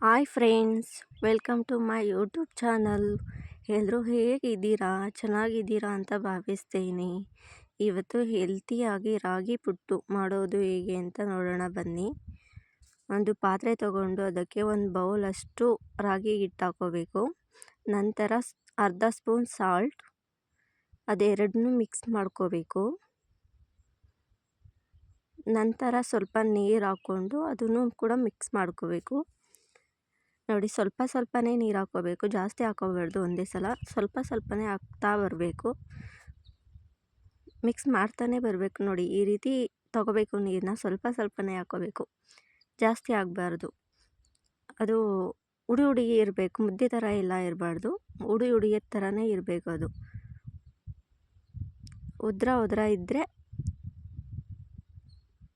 Hi friends, welcome to my YouTube channel. ಎಲ್ಲರೂ ಹೇಗಿದ್ದೀರಾ? ಚೆನ್ನಾಗಿದ್ದೀರಾ ಅಂತ ಭಾವಿಸ್ತೀನಿ. ಇವತ್ತು ಹೆಲ್ತಿಯಾಗಿ ರಾಗಿ ಪುಟ್ಟು ಮಾಡೋದು ಹೇಗೆ ಅಂತ ನೋಡೋಣ ಬನ್ನಿ. ಒಂದು ಪಾತ್ರೆ ತಗೊಂಡು ಅದಕ್ಕೆ ಒಂದು ಬೌಲಷ್ಟು ರಾಗಿ ಹಿಟ್ಟು ಹಾಕೋಬೇಕು. ನಂತರ ಅರ್ಧ ಸ್ಪೂನ್ ಸಾಲ್ಟ್, ಅದೆರಡನ್ನೂ ಮಿಕ್ಸ್ ಮಾಡ್ಕೋಬೇಕು. ನಂತರ ಸ್ವಲ್ಪ ನೀರು ಹಾಕ್ಕೊಂಡು ಅದನ್ನು ಕೂಡ ಮಿಕ್ಸ್ ಮಾಡ್ಕೋಬೇಕು. ನೋಡಿ ಸ್ವಲ್ಪ ಸ್ವಲ್ಪನೇ ನೀರು ಹಾಕ್ಕೋಬೇಕು, ಜಾಸ್ತಿ ಹಾಕೋಬಾರ್ದು ಒಂದೇ ಸಲ, ಸ್ವಲ್ಪ ಸ್ವಲ್ಪನೇ ಹಾಕ್ತಾ ಬರಬೇಕು. ಮಿಕ್ಸ್ ಮಾಡ್ತಾನೆ ಬರಬೇಕು ನೋಡಿ, ಈ ರೀತಿ ತಗೋಬೇಕು ನೀರನ್ನ, ಸ್ವಲ್ಪ ಸ್ವಲ್ಪನೇ ಹಾಕೋಬೇಕು ಜಾಸ್ತಿ ಆಗಬಾರ್ದು ಅದು ಉಡಿ ಉಡಿ ಇರಬೇಕು, ಮುದ್ದೆ ಥರ ಎಲ್ಲ ಇರಬಾರ್ದು, ಉಡಿ ಉಡಿಯ ಥರನೇ ಇರಬೇಕು ಅದು. ಉದ್ರ ಉದ್ರ ಇದ್ದರೆ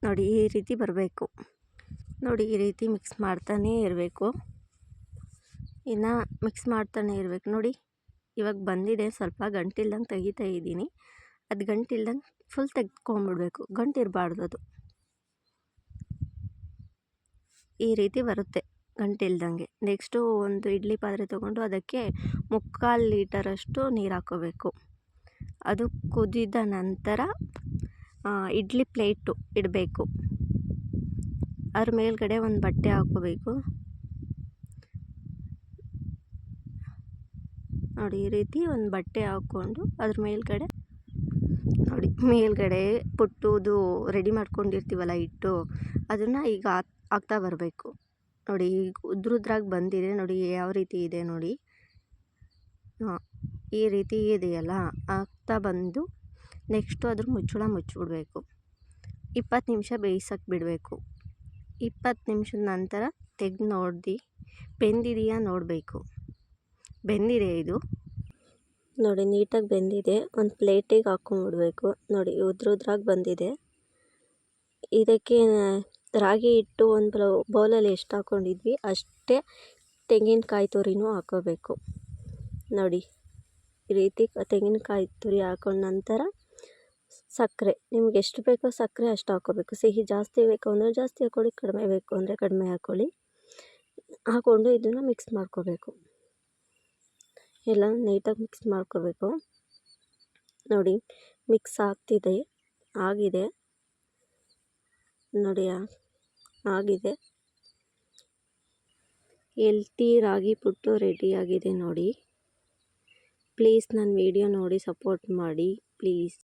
ನೋಡಿ ಈ ರೀತಿ ಬರಬೇಕು. ನೋಡಿ ಈ ರೀತಿ ಮಿಕ್ಸ್ ಮಾಡ್ತಾನೇ ಇರಬೇಕು. ಇನ್ನು ಮಿಕ್ಸ್ ಮಾಡ್ತಾನೆ ಇರಬೇಕು. ನೋಡಿ, ಇವಾಗ ಬಂದಿದೆ. ಸ್ವಲ್ಪ ಗಂಟಿಲ್ದಂಗೆ ತೆಗಿತಾ ಇದ್ದೀನಿ. ಅದು ಗಂಟಿಲ್ದಂಗೆ ಫುಲ್ ತೆಗೆದ್ಕೊಂಬಿಡ್ಬೇಕು ಗಂಟಿರಬಾರ್ದು ಅದು. ಈ ರೀತಿ ಬರುತ್ತೆ ಗಂಟಿಲ್ದಂಗೆ. ನೆಕ್ಸ್ಟು ಒಂದು ಇಡ್ಲಿ ಪಾತ್ರೆ ತೊಗೊಂಡು ಅದಕ್ಕೆ ಮುಕ್ಕಾಲು ಲೀಟರಷ್ಟು ನೀರು ಹಾಕೋಬೇಕು. ಅದು ಕುದಿದ ನಂತರ ಇಡ್ಲಿ ಪ್ಲೇಟು ಇಡಬೇಕು. ಅದ್ರ ಮೇಲ್ಗಡೆ ಒಂದು ಬಟ್ಟೆ ಹಾಕ್ಕೋಬೇಕು. ನೋಡಿ ಈ ರೀತಿ ಒಂದು ಬಟ್ಟೆ ಹಾಕ್ಕೊಂಡು ಅದ್ರ ಮೇಲ್ಗಡೆ ನೋಡಿ, ಮೇಲ್ಗಡೆ ಪುಟ್ಟುದು ರೆಡಿ ಮಾಡ್ಕೊಂಡಿರ್ತೀವಲ್ಲ ಹಿಟ್ಟು, ಅದನ್ನು ಈಗ ಹಾಕ್ತಾ ಬರಬೇಕು. ನೋಡಿ ಈಗ ಉದ್ರುದ್ರಾಗಿ ಬಂದಿದೆ, ನೋಡಿ ಯಾವ ರೀತಿ ಇದೆ ನೋಡಿ. ಈ ರೀತಿ ಇದೆಯಲ್ಲ, ಹಾಕ್ತಾ ಬಂದು ನೆಕ್ಸ್ಟು ಅದ್ರ ಮುಚ್ಚಳ ಮುಚ್ಚಿಬಿಡ್ಬೇಕು. ಇಪ್ಪತ್ತು ನಿಮಿಷ ಬೇಯಿಸೋಕೆ ಬಿಡಬೇಕು. ಇಪ್ಪತ್ತು ನಿಮಿಷದ ನಂತರ ತೆಗ್ದು ನೋಡಿ ಬೆಂದಿದೆಯಾ ನೋಡಬೇಕು. ಬೆಂದಿದೆ ಇದು. ನೋಡಿ, ನೀಟಾಗಿ ಬೆಂದಿದೆ. ಒಂದು ಪ್ಲೇಟಿಗೆ ಹಾಕೊಂಡ್ಬಿಡ್ಬೇಕು ನೋಡಿ, ಉದ್ರುದ್ರಾಗಿ ಬಂದಿದೆ. ಇದಕ್ಕೆ ರಾಗಿ ಹಿಟ್ಟು ಒಂದು ಬೌಲಲ್ಲಿ ಎಷ್ಟು ಹಾಕ್ಕೊಂಡಿದ್ವಿ, ಅಷ್ಟೇ ತೆಂಗಿನಕಾಯಿ ತುರಿನೂ ಹಾಕ್ಕೋಬೇಕು ನೋಡಿ, ಈ ರೀತಿ ತೆಂಗಿನಕಾಯಿ ತುರಿ ಹಾಕೊಂಡ ನಂತರ ಸಕ್ಕರೆ. ನಿಮ್ಗೆ ಎಷ್ಟು ಬೇಕೋ ಸಕ್ಕರೆ ಅಷ್ಟು ಹಾಕ್ಕೋಬೇಕು ಸಿಹಿ ಜಾಸ್ತಿ ಬೇಕು ಅಂದರೆ ಜಾಸ್ತಿ ಹಾಕ್ಕೊಳ್ಳಿ ಕಡಿಮೆ ಬೇಕು ಅಂದರೆ ಕಡಿಮೆ ಹಾಕ್ಕೊಳ್ಳಿ ಹಾಕ್ಕೊಂಡು ಇದನ್ನು ಮಿಕ್ಸ್ ಮಾಡ್ಕೋಬೇಕು. ಎಲ್ಲ ನೀಟಾಗಿ ಮಿಕ್ಸ್ ಮಾಡ್ಕೋಬೇಕು. ನೋಡಿ ಮಿಕ್ಸ್ ಆಗ್ತಿದೆ, ಆಗಿದೆ. ನೋಡಿ ಆಗಿದೆ. ಎಲ್ತಿ ರಾಗಿ ಪುಟ್ಟು ರೆಡಿಯಾಗಿದೆ ನೋಡಿ. ಪ್ಲೀಸ್ ನನ್ನ ವಿಡಿಯೋ ನೋಡಿ ಸಪೋರ್ಟ್ ಮಾಡಿ ಪ್ಲೀಸ್